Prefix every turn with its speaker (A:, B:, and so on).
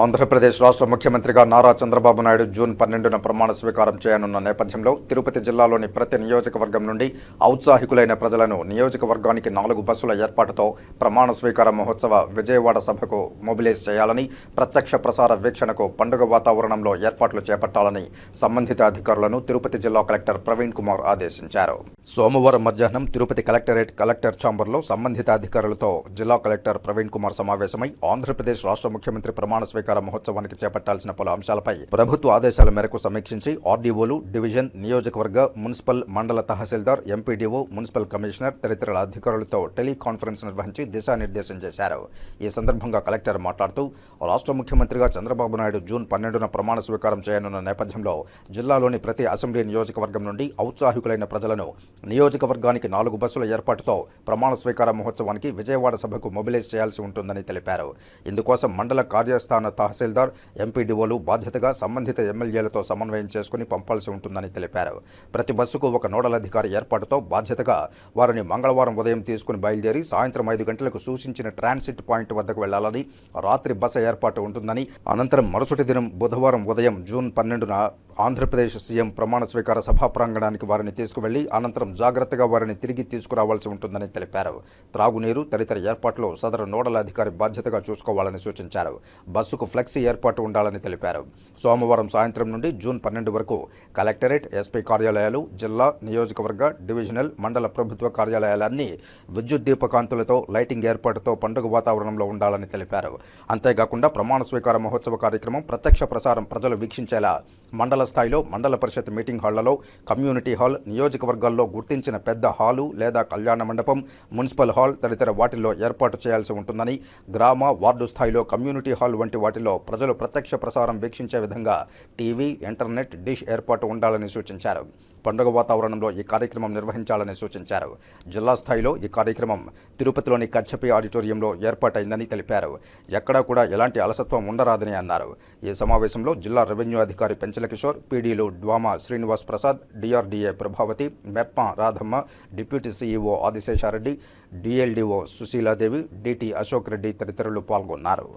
A: ఆంధ్రప్రదేశ్ రాష్ట్ర ముఖ్యమంత్రిగా నారా చంద్రబాబు నాయుడు జూన్ పన్నెండున ప్రమాణ స్వీకారం చేయనున్న నేపథ్యంలో తిరుపతి జిల్లాలోని ప్రతి నియోజకవర్గం నుండి ఔత్సాహికులైన ప్రజలను నియోజకవర్గానికి నాలుగు బస్సుల ఏర్పాటుతో ప్రమాణ స్వీకార మహోత్సవ విజయవాడ సభకు మొబిలైజ్ చేయాలని ప్రత్యక్ష ప్రసార వీక్షణకు పండుగ వాతావరణంలో ఏర్పాట్లు చేపట్టాలని సంబంధిత అధికారులను తిరుపతి జిల్లా కలెక్టర్ ప్రవీణ్ కుమార్ ఆదేశించారు. సోమవారం మధ్యాహ్నం తిరుపతి కలెక్టరేట్ కలెక్టర్ ఛాంబర్లో సంబంధిత అధికారులతో జిల్లా కలెక్టర్ ప్రవీణ్ కుమార్ సమావేశమై ఆంధ్రప్రదేశ్ రాష్ట్ర ముఖ్యమంత్రి ప్రమాణ స్వీకారం మహోత్సవానికి చేపట్టాల్సిన పలు అంశాలపై ప్రభుత్వ ఆదేశాల మేరకు సమీక్షించి ఆర్డీఓలు డివిజన్ నియోజకవర్గ మున్సిపల్ మండల తహసీల్దార్ ఎంపీడీఓ మున్సిపల్ కమిషనర్ తదితరుల అధికారులతో టెలికాన్ఫరెన్స్ నిర్వహించి దిశానిర్దేశం చేశారు. ఈ సందర్భంగా కలెక్టర్ మాట్లాడుతూ రాష్ట్ర ముఖ్యమంత్రిగా చంద్రబాబు నాయుడు జూన్ పన్నెండున ప్రమాణ స్వీకారం చేయనున్న నేపథ్యంలో జిల్లాలోని ప్రతి అసెంబ్లీ నియోజకవర్గం నుండి ఔత్సాహికులైన ప్రజలను నియోజకవర్గానికి నాలుగు బస్సుల ఏర్పాటుతో ప్రమాణ స్వీకార మహోత్సవానికి విజయవాడ సభకు మొబిలైజ్ చేయాల్సి ఉంటుందని తెలిపారు. ఇందుకోసం మండల కార్యస్థాన తహసీల్దార్ ఎంపీడీఓలు బాధ్యతగా సంబంధిత ఎమ్మెల్యేలతో సమన్వయం చేసుకుని పంపాల్సి ఉంటుందని తెలిపారు. ప్రతి బస్సుకు ఒక నోడల్ అధికారి ఏర్పాటుతో బాధ్యతగా వారిని మంగళవారం ఉదయం తీసుకుని బయలుదేరి సాయంత్రం ఐదు గంటలకు సూచించిన ట్రాన్సిట్ పాయింట్ వద్దకు వెళ్ళాలని రాత్రి బస ఏర్పాటు ఉంటుందని అనంతరం మరుసటి దినం బుధవారం ఉదయం జూన్ పన్నెండున ఆంధ్రప్రదేశ్ సీఎం ప్రమాణ స్వీకార సభా ప్రాంగణానికి వారిని తీసుకువెళ్ళి అనంతరం జాగ్రత్తగా వారిని తిరిగి తీసుకురావాల్సి ఉంటుందని తెలిపారు. త్రాగునీరు తదితర ఏర్పాట్లు సదరు నోడల్ అధికారి బాధ్యతగా చూసుకోవాలని సూచించారు. బస్సుకు ఫ్లెక్సీ ఏర్పాటు ఉండాలని తెలిపారు. సోమవారం సాయంత్రం నుండి జూన్ పన్నెండు వరకు కలెక్టరేట్ ఎస్పీ కార్యాలయాలు జిల్లా నియోజకవర్గ డివిజనల్ మండల ప్రభుత్వ కార్యాలయాలన్నీ విద్యుత్ దీపకాంతులతో లైటింగ్ ఏర్పాటుతో పండుగ వాతావరణంలో ఉండాలని తెలిపారు. అంతేకాకుండా ప్రమాణ స్వీకార మహోత్సవ కార్యక్రమం ప్రత్యక్ష ప్రసారం ప్రజలు వీక్షించేలా మండల స్థాయిలో మండల పరిషత్ మీటింగ్ హాళ్ళలో కమ్యూనిటీ హాల్ నియోజకవర్గాల్లో గుర్తించిన పెద్ద హాలు లేదా కళ్యాణ మండపం మున్సిపల్ హాల్ తదితర వాటిల్లో ఏర్పాటు చేయాల్సి ఉంటుందని గ్రామ వార్డు స్థాయిలో కమ్యూనిటీ హాల్ వంటి వాటిలో ప్రజలు ప్రత్యక్ష ప్రసారం వీక్షించే విధంగా టీవీ ఇంటర్నెట్ డిష్ ఏర్పాటు ఉండాలని సూచించారు. పండుగ వాతావరణంలో ఈ కార్యక్రమం నిర్వహించాలని సూచించారు. జిల్లా స్థాయిలో ఈ కార్యక్రమం తిరుపతిలోని కచ్చపి ఆడిటోరియంలో ఏర్పాటైందని తెలిపారు. ఎక్కడా కూడా ఎలాంటి అలసత్వం ఉండరాదని అన్నారు. ఈ సమావేశంలో జిల్లా రెవెన్యూ అధికారి పెంచల కిషోర్ పీడీలు DWAMA Srinivas Prasad DRDA Prabhavati మెప్ప Radhamma deputy CEO Adiseshareddy DLDO Sushiladevi DT Ashok Reddy తదితరులు పాల్గొన్నారు.